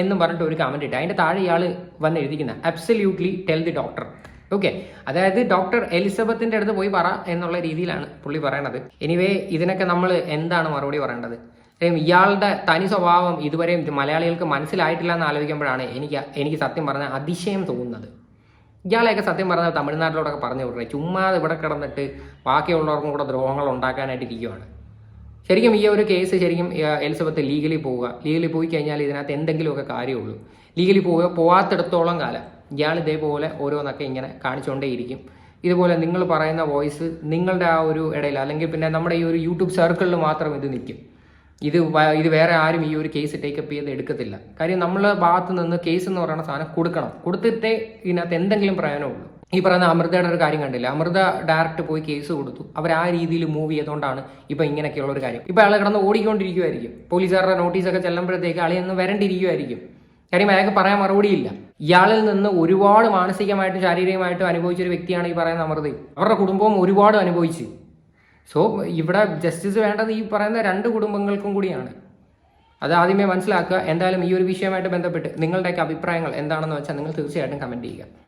എന്നും പറഞ്ഞിട്ട് ഒരു കമന്റ് ഇട്ട്. അതിന്റെ താഴെ ഇയാൾ വന്ന് എഴുതിക്കുന്ന. Absolutely tell the doctor okay അതായത് ഡോക്ടർ എലിസബത്തിന്റെ അടുത്ത് പോയി പറ എന്നുള്ള രീതിയിലാണ് പുള്ളി പറയണത്. എനിവേ ഇതിനൊക്കെ നമ്മൾ എന്താണ് മറുപടി പറയേണ്ടത്? ഇയാളുടെ തനി സ്വഭാവം ഇതുവരെയും മലയാളികൾക്ക് മനസ്സിലായിട്ടില്ല എന്ന് ആലോചിക്കുമ്പോഴാണ് എനിക്ക് എനിക്ക് സത്യം പറഞ്ഞാൽ അതിശയം തോന്നുന്നത്. ഇയാളെയൊക്കെ സത്യം പറഞ്ഞാൽ തമിഴ്നാട്ടിലോടൊക്കെ പറഞ്ഞു വിടണേ. ചുമ്മാതെ ഇവിടെ കിടന്നിട്ട് ബാക്കിയുള്ളവർക്കും കൂടെ ദ്രോഹങ്ങൾ ഉണ്ടാക്കാനായിട്ട് ഇരിക്കുവാണ്. ശരിക്കും ഈ ഒരു കേസ് ശരിക്കും എലിസബത്ത് ലീഗലി പോവുക. ലീഗലി പോയി കഴിഞ്ഞാൽ ഇതിനകത്ത് എന്തെങ്കിലുമൊക്കെ കാര്യമുള്ളൂ. ലീഗലി പോവുക പോവാത്തിടത്തോളം കാലം ഇയാൾ ഇതേപോലെ ഓരോന്നൊക്കെ ഇങ്ങനെ കാണിച്ചുകൊണ്ടേയിരിക്കും ഇതുപോലെ നിങ്ങൾ പറയുന്ന വോയിസ് നിങ്ങളുടെ ആ ഒരു ഇടയിൽ അല്ലെങ്കിൽ പിന്നെ നമ്മുടെ ഈ ഒരു യൂട്യൂബ് സർക്കിളിൽ മാത്രം ഇത് നിൽക്കും. ഇത് ഇത് വേറെ ആരും ഈ ഒരു കേസ് ടേക്കപ്പ് ചെയ്ത് എടുക്കത്തില്ല. കാര്യം നമ്മളെ ഭാഗത്ത് നിന്ന് കേസ് എന്ന് പറയുന്ന സാധനം കൊടുക്കണം. കൊടുത്തിട്ടേ ഇതിനകത്ത് എന്തെങ്കിലും പ്രയോജനമുള്ളൂ ഈ പറയുന്ന അമൃതയുടെ ഒരു കാര്യം കണ്ടില്ല? അമൃത ഡയറക്റ്റ് പോയി കേസ് കൊടുത്തു. അവർ ആ രീതിയിൽ മൂവ് ചെയ്തുകൊണ്ടാണ് ഇപ്പൊ ഇങ്ങനെയൊക്കെയുള്ള ഒരു കാര്യം. ഇപ്പൊ അയാൾ കിടന്ന് ഓടിക്കൊണ്ടിരിക്കുമായിരിക്കും പോലീസുകാരുടെ നോട്ടീസൊക്കെ ചെല്ലുമ്പോഴത്തേക്ക് ആളെ വരണ്ടിരിക്കുമായിരിക്കും കാര്യം അയാൾക്ക് പറയാൻ മറുപടിയില്ല. ഇയാളിൽ നിന്ന് ഒരുപാട് മാനസികമായിട്ടും ശാരീരികമായിട്ടും അനുഭവിച്ച ഒരു വ്യക്തിയാണ് ഈ പറയുന്ന അമൃത. അവരുടെ കുടുംബവും ഒരുപാട് അനുഭവിച്ച്. സോ ഇവിടെ ജസ്റ്റിസ് വേണ്ടത് ഈ പറയുന്ന രണ്ട് കുടുംബങ്ങൾക്കും കൂടിയാണ്. അത് ആദ്യമേ മനസ്സിലാക്കുക. എന്തായാലും ഈ ഒരു വിഷയമായിട്ട് ബന്ധപ്പെട്ട് നിങ്ങളുടെയൊക്കെ അഭിപ്രായങ്ങൾ എന്താണെന്ന് വെച്ചാൽ നിങ്ങൾ തീർച്ചയായിട്ടും കമന്റ് ചെയ്യുക.